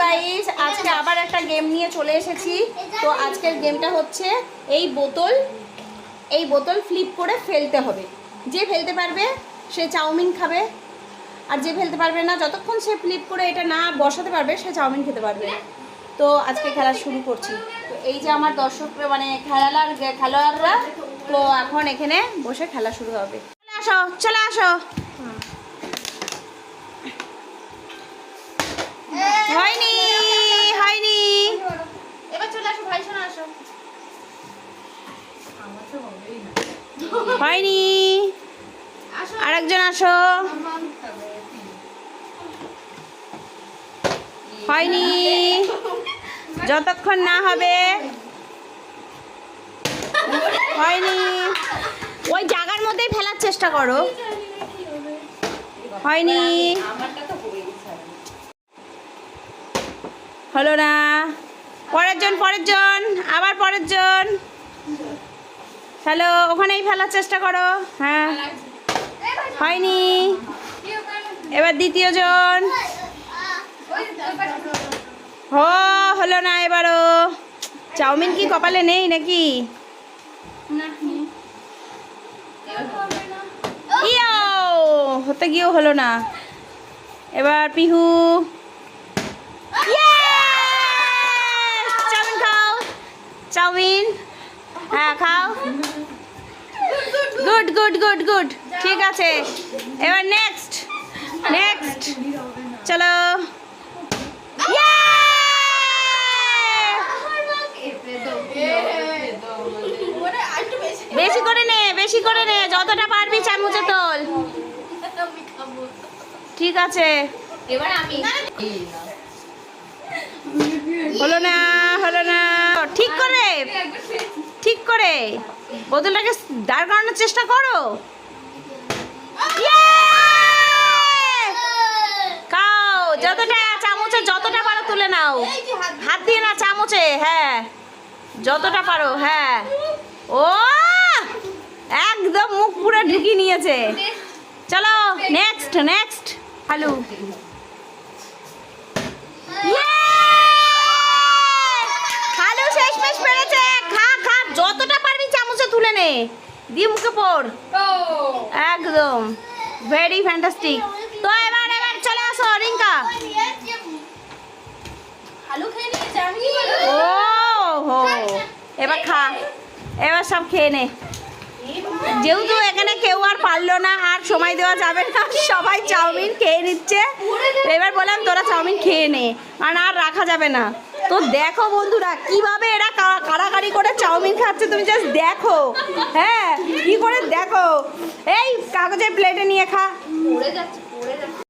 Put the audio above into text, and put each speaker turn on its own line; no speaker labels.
Guys আজকে আবার একটা গেম নিয়ে চলে এসেছি। তো আজকের গেমটা হচ্ছে এই বোতল এই বোতল ফ্লিপ করে ফেলতে হবে। যে ফেলতে পারবে, সে চাউমিন খাবে। আর যে ফেলতে পারবে না, যতক্ষণ সে ফ্লিপ করে এটা না বসাতে পারবে, সে চাউমিন খেতে পারবে। তো আজকে খেলা শুরু করছি। তো এই যে আমার দর্শকরা মানে খেলার খেলোয়াড়রা, তো এখন এখানে বসে খেলা শুরু হবে। চলে আসো চলে আসো। হয়নি
এবার চলে আসো ভাই শোনা আসো
হয়নি। আরেকজন আসো। হয়নি। যতক্ষণ না হবে। হয়নি। ওই জায়গার মধ্যেই ফেলার চেষ্টা করো। হয়নি। হলো না। পরের জন পরের জন আবার পরের জন হ্যালো, ওখানেই ফেলার চেষ্টা করো। হ্যাঁ। হয়নি। এবার দ্বিতীয় জন। হ, হলো না এবারও। চাউমিন কি কপালে নেই নাকি? হতে গিয়েও হলো না। এবার পিহু। চাউমিন খাও। চাউমিন। হ্যাঁ খাও। গুড গুড গুড গুড ঠিক আছে। এবার নেক্সট নেক্সট চলো। বেশি করে নে বেশি করে নে। যতটা পারবি চামচে তোল। ঠিক আছে।
এবার আমি
হলো না হলো না। ঠিক করে। করে? বোতলটাকে দাঁড় করানোর চেষ্টা করো। খাও যতটা চামচে, যতটা পারো তুলে নাও। হাত দিয়ে না চামচে হ্যাঁ। যতটা পারো হ্যাঁ। ও, একদম মুখ পুরো ঢুকিয়ে নিয়েছে। চলো নেক্সট নেক্সট আলু খালু শেষমেশ পেরেছে খা খা যতটা পারবি চামচে তুলে নে দিয়ে মুখে পড়। একদম। ভেরি ফ্যান্টাস্টিক তো এবার এবার চলে আসো রিঙ্কা। ও হো। এবার খা। এবার সব খেয়ে নে। যেহেতু এখানে কেউ আর পারল না আর সময় দেওয়া যাবে না সবাই চাউমিন খেয়ে নিচ্ছে। এবার বললাম তোরা চাউমিন খেয়ে নে। কারণ আর রাখা যাবে না। তো দেখো বন্ধুরা, কীভাবে এরা কাড়াকাড়ি করে চাউমিন খাচ্ছে, তুমি জাস্ট দেখো। হ্যাঁ কি করে দেখো? এই কাগজের প্লেটে নিয়ে খা।